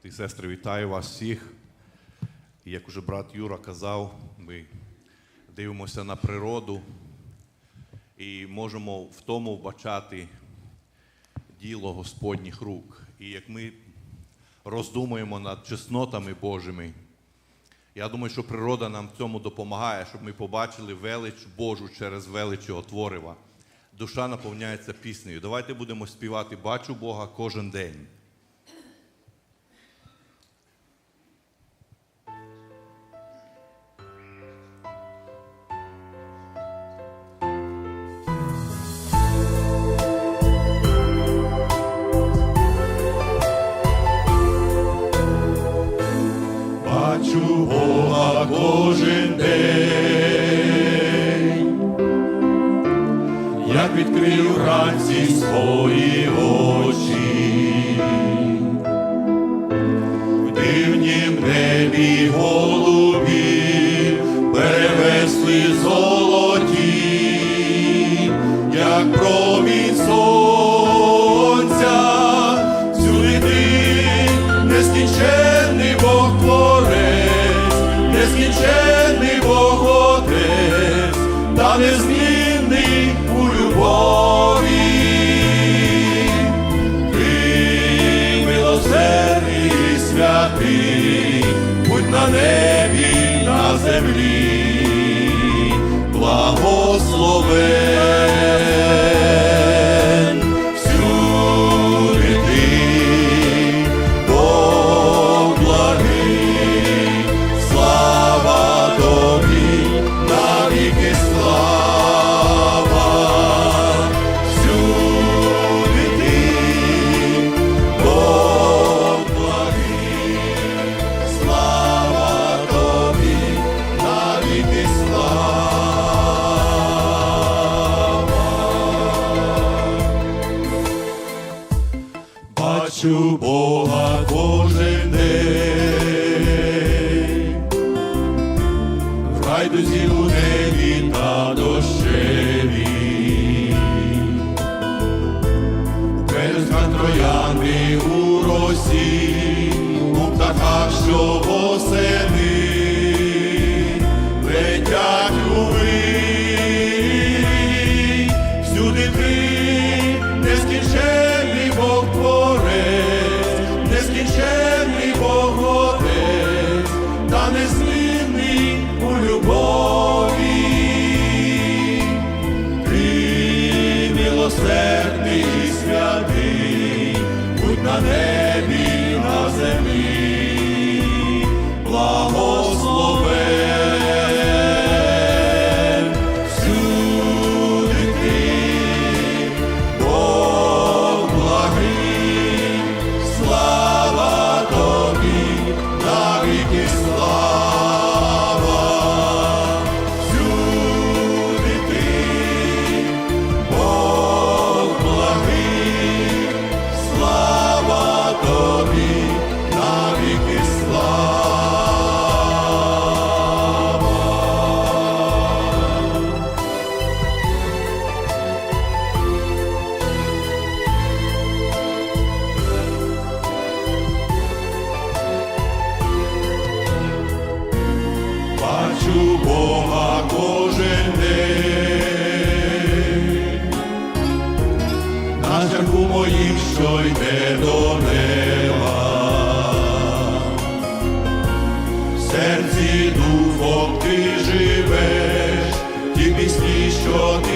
Брати і сестри, вітаю вас всіх. І як уже брат Юра казав, ми дивимося на природу і можемо в тому вбачати діло Господніх рук. І як ми роздумуємо над чеснотами Божими, я думаю, що природа нам в цьому допомагає, щоб ми побачили велич Божу через велич Його творива. Душа наповняється піснею. Давайте будемо співати Бачу Бога кожен день. Бога кожен день, як відкрив вранці свої очі, в дивнім небі на небі, на землі, благословен Бачу Бога кожен день, в райдузі у небі та дощеві, Пелюстка троянди у росі, у птахах, що Бачу Бога кожен день, на шляху моїм, що йде до неба, серці духом ти живеш, ті пісні, що ти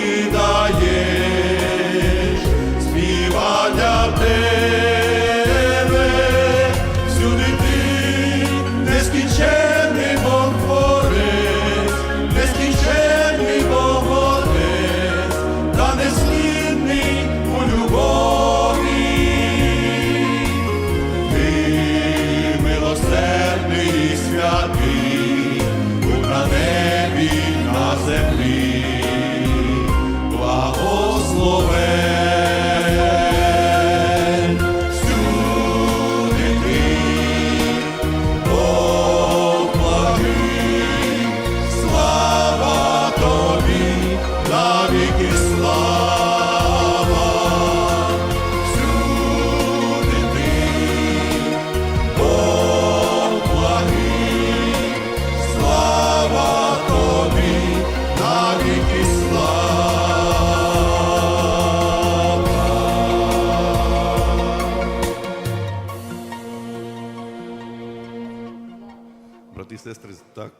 і сестри, так,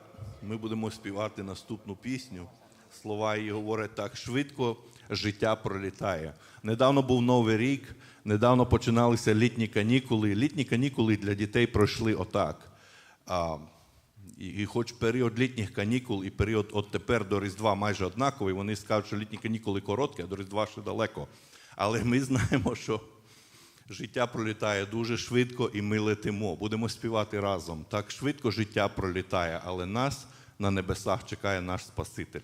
ми будемо співати наступну пісню. Слова її говорять так: швидко життя пролітає. Недавно був Новий рік, недавно починалися літні канікули. Літні канікули для дітей пройшли отак. А, і, і хоч період літніх канікул і період от тепер до Різдва майже однаковий, вони скажуть, що літні канікули короткі, а до Різдва ще далеко. Але ми знаємо, що життя пролітає дуже швидко і ми летимо. Будемо співати разом. Так швидко життя пролітає, але нас на небесах чекає наш Спаситель.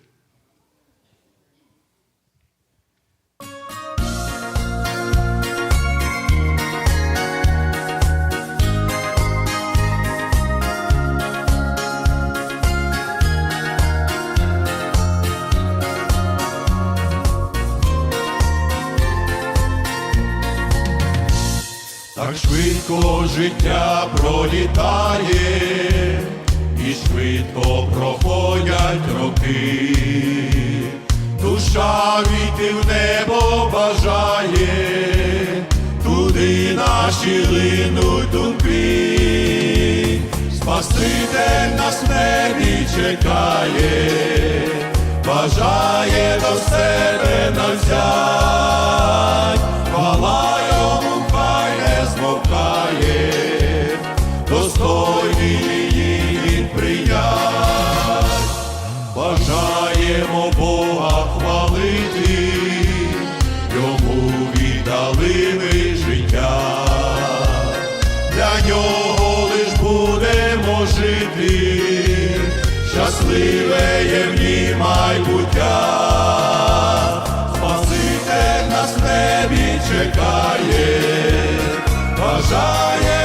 Швидко життя пролітає, і швидко проходять роки, душа війти в небо бажає, туди наші линуть думки, Спаситель нас небі чекає, бажає до себе нас взять, Бога хвалити, йому віддали ми життя, для нього лиш будемо жити, щасливе є в ній майбуття. Спаситель нас в небі чекає, бажає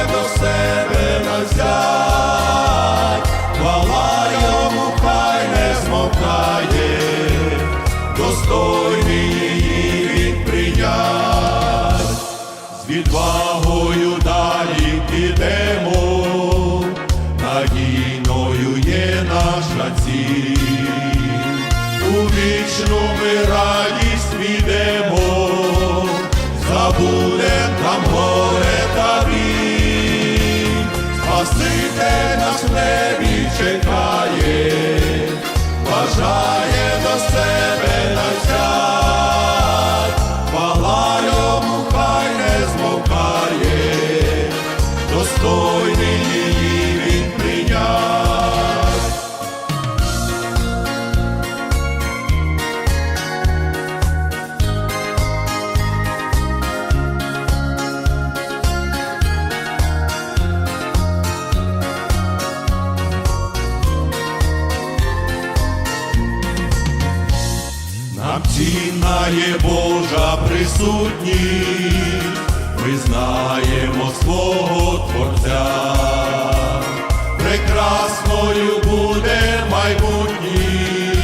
Божа ми знаємо свого Творця, прекрасною буде майбутність,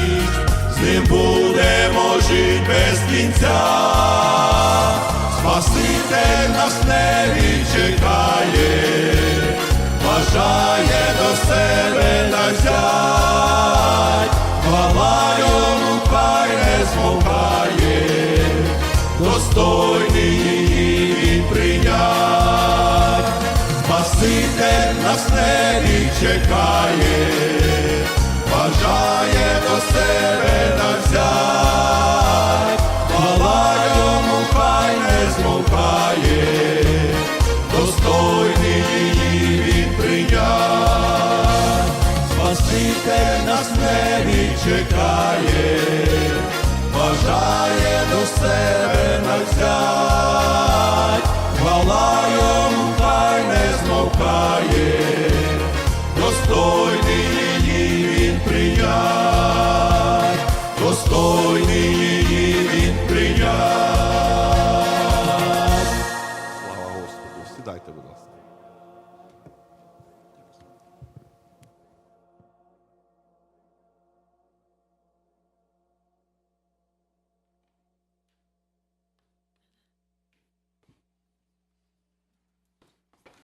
з ним будемо жити без кінця, Спаситель нас небі чекає, бажає до себе